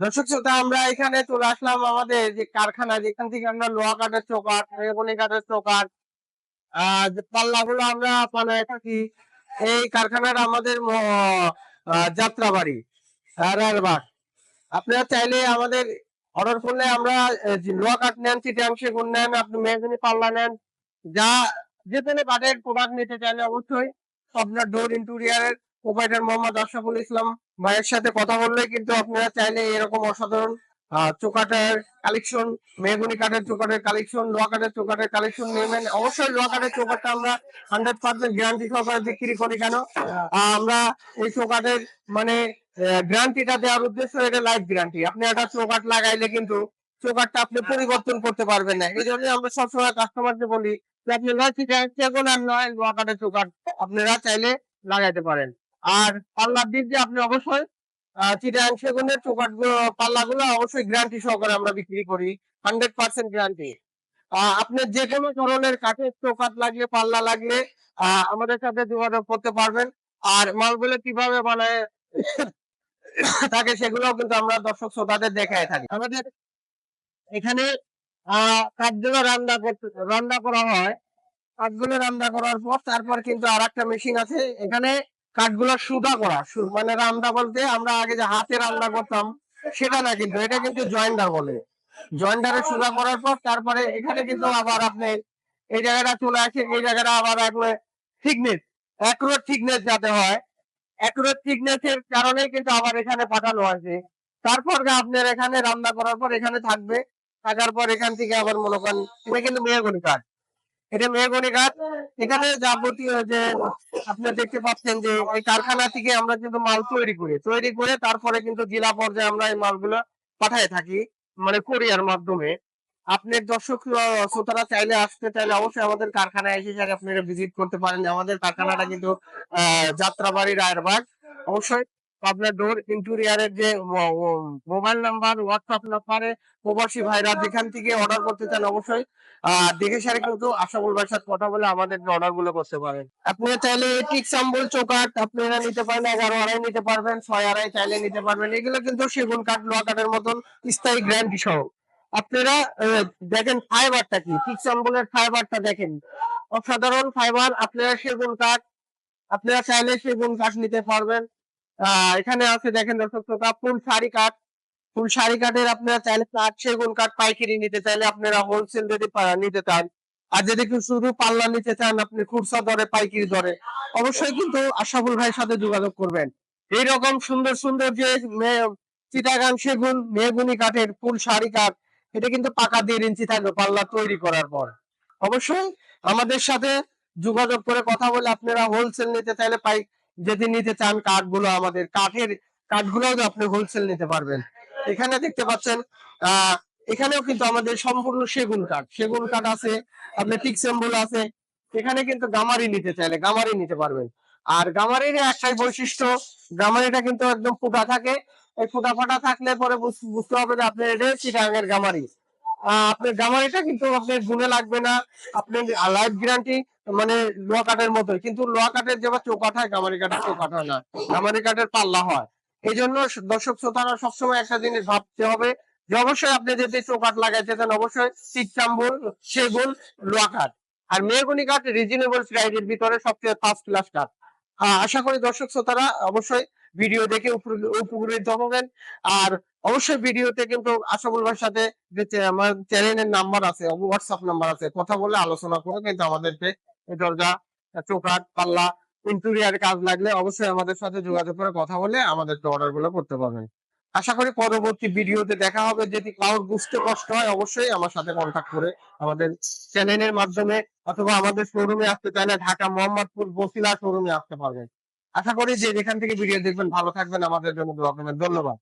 দর্শক শ্রোতা, আমরা এখানে চলে আসলাম আমাদের যে কারখানা, যেখান থেকে আমরা লোহা কাঠের চৌকাঠ রেগুনি কাঠের আহ, যে পাল্লাগুলো আমরা বানায় থাকি, এই কারখানার আমাদের যাত্রাবাড়ি রায়েরবাগ আপনারা চাইলে আমাদের অর্ডার করলে আমরা লোহা কাঠ নেন, চিটাং সেগুন নেন, আপনি মেহগনি পাল্লা নেন, যা যেখানে কাঠের প্রোডাক্ট নিতে চাইলে অবশ্যই, আপনার ডোর ইন্টেরিয়ারের প্রোভাইডার মোহাম্মদ আশরাফুল ইসলাম ভাইয়ের সাথে কথা বললে কিন্তু আপনারা চাইলে এরকম অসাধারণ আহ, চৌকাঠের কালেকশন মেহগুনি কাঠের চৌকাঠের কালেকশন লোহা কাঠের চৌকাঠের কালেকশন নেবেন। অবশ্যই লোহা কাঠের চৌকাঠটা আমরা হান্ড্রেড পার্সেন্ট গ্যারান্টি সহকারে বিক্রি করি কেন? আমরা এই চৌকাঠের মানে গ্যারান্টিটা দেওয়ার উদ্দেশ্য এটা লাইফ গ্যারান্টি আপনি একটা চৌকাঠ লাগাইলে কিন্তু চৌকাঠটা আপনি পরিবর্তন করতে পারবেন না। এই জন্য আমরা সবসময় কাস্টমারকে বলি যে আপনারা সেগুন আর নয় লোহা কাঠের চৌকাঠ আপনারা চাইলে লাগাইতে পারেন। আর পাল্লার দিক দিয়ে আপনি অবশ্যই চিটাং সেগুনের চৌকাঠ পাল্লা গুলো অবশ্যই গ্যারান্টি সহকারে আমরা বিক্রি করি হান্ড্রেড পার্সেন্ট গ্যারান্টি আপনার যে কোনো ধরনের কাঠের চৌকাঠ লাগলে, পাল্লা লাগলে আমাদের সাথে যোগাযোগ করতে পারবেন। আর মালগুলো কীভাবে বানায় থাকে সেগুলো কিন্তু আমরা দর্শক শ্রোতাদের দেখায় থাকি। আমাদের এখানে কাঠগুলো রান্না করতে, রান্না করা হয়। কাঠগুলো রান্না করার পর তারপর কিন্তু আর একটা মেশিন আছে। এখানে কাঠগুলো সুদা করা মানে রান্না বলতে আমরা আগে যে হাতে রান্না করতাম, সেটা না কিন্তু, এটা কিন্তু জয়েন্ডার বলে। জয়েন্ডারে সুদা করার পর তারপরে এখানে কিন্তু আবার আপনি এই জায়গাটা চলে আসে, এই জায়গাটা আবার আপনি থিকনেস অ্যাকুরেট থিকনেস যাতে হয় অ্যাকুরেট থিকনেস এর কারণে কিন্তু আবার এখানে পাঠানো আছে তারপর আপনার এখানে রান্না করার পর এখানে থাকবে, থাকার পর এখান থেকে আবার মনে করেন কিন্তু মেহগনি কাঠ। এটা মেহগনি কাঠ এখানে যাবতীয় যে আপনি দেখতে পাচ্ছেন যে এই কারখানা থেকে আমরা কিন্তু মাল তৈরি করি। তৈরি করে তারপরে কিন্তু জেলা পর্যায়ে আমরা এই মালগুলো পাঠায় থাকি মানে কোরিয়ার মাধ্যমে। আপনার দর্শক শ্রোতারা চাইলে আসতে চাইলে অবশ্যই আমাদের কারখানায় এসে আপনারা ভিজিট করতে পারেন। আমাদের কারখানাটা কিন্তু যাত্রাবাড়ি রায়েরবাগ অবশ্যই আপনার ডোর ইন্টেরিয়ারের যে মোবাইল নাম্বার হোয়াটসঅ্যাপ নাম্বারে প্রবাসী ভাইরা যেখান থেকে অর্ডার করতে চান অবশ্যই। দেখে সারে কিন্তু আশাবুল ভাইয়ের সাথে কথা বলে আমাদের অর্ডারগুলো করতে পারেন। আপনারা চাইলে চৌকাট আপনারা নিতে পারেন এগারো আড়াই নিতে পারবেন, ছয় আড়াই চাইলে নিতে পারবেন। এগুলো কিন্তু সেগুন কাঠ, লোহা কাঠের মতন স্থায়ী গ্যারান্টি সহ। আপনারা দেখেন ফাইবারটা কি? টিক সাম্বলের ফাইবারটা দেখেন। অসাধারণ ফাইবার আপনারা সেগুন কাঠ, আপনারা চাইলে সেগুন কাঠ নিতে পারবেন। এখানে আছে দেখেন দর্শক শ্রোতা, ফুল শাড়ি কাঠ ফুল শাড়ি কাঠের আপনারা চাইলে কাঠ সেগুন কাঠ পাইকারি নিতে চাইলে আপনারা হোলসেল যদি নিতে চান। আর যদি কেউ শুধু পাল্লা নিতে চান, আপনি খুচরা দরে, পাইকারি দরে, অবশ্যই কিন্তু আশাফুল ভাইয়ের সাথে যোগাযোগ করবেন। এইরকম সুন্দর সুন্দর যে চিটাগাং সেগুন, মেহগুনি কাঠের ফুল শাড়ি কাঠ এটা কিন্তু পাকা দেড় ইঞ্চি থাকবে পাল্লা তৈরি করার পর। অবশ্যই আমাদের সাথে যোগাযোগ করে কথা বলে আপনারা হোলসেল নিতে চাইলে পাই যদি নিতে চান কাঠগুলো আমাদের কাঠের কাঠগুলো আপনি হোলসেল নিতে পারবেন। এখানে দেখতে পাচ্ছেন এখানেও কিন্তু আমাদের সম্পূর্ণ সেগুন কাঠ। সেগুন কাঠ আছে, আপনার টিক সেম্বল আছে। এখানে কিন্তু গামারি নিতে চাইলে গামারি নিতে পারবেন। আর গামারির একটাই বৈশিষ্ট্য, গামারিটা কিন্তু একদম ফুটা থাকে। এই ফুটা ফাটা থাকলে পরে বুঝ- বুঝতে হবে যে আপনার এটা চিটাঙের গামারি। আপনার গামারিটা কিন্তু আপনার গুণে লাগবে না। আপনার লাইফ গ্যারান্টি মানে লোহা কাঠের মতোই। কিন্তু লোহা কাঠের যেমন চৌকাঠ হয়, গামারি কাঠের চৌকাঠ হয় না। গামারি কাঠের পাল্লা হয়। এই জন্য দর্শক শ্রোতারা সবসময় একটা জিনিস ভাবতে হবে যে অবশ্যই আপনি যদি চৌকাঠ লাগাইতে চান অবশ্যই চিটচাম্বুর সেগুন লোহা কাঠ আর মেহগুনি কাঠ রিজনেবল প্রাইসের ভিতরে সবচেয়ে ফার্স্ট ক্লাস কাঠ আশা করি দর্শক শ্রোতারা অবশ্যই ভিডিও দেখে উপকৃত হবেন আর অবশ্যই ভিডিওতে কিন্তু আশাবুল ভাইয়ের সাথে যে আমার চ্যানেলের নাম্বার আছে হোয়াটসঅ্যাপ নাম্বার আছে, কথা বলে আলোচনা করে কিন্তু আমাদেরকে দরজা, চৌকাঠ, পাল্লা ইন্টেরিয়ার কাজ লাগলে অবশ্যই আমাদের সাথে যোগাযোগ করে কথা বলে আমাদেরকে অর্ডারগুলো করতে পারবেন। আশা করি পরবর্তী ভিডিওতে দেখা হবে। যদি কারোর বুঝতে কষ্ট হয়, অবশ্যই আমার সাথে কন্ট্যাক্ট করে আমাদের চ্যানেলের মাধ্যমে অথবা আমাদের শোরুমে আসতে চাইলে ঢাকা মোহাম্মদপুর বসিলা শোরুমে আসতে পারবেন। আশা করি যে এখান থেকে ভিডিও দেখবেন ভালো থাকবেন। আমাদের জন্য দোয়া করবেন। ধন্যবাদ।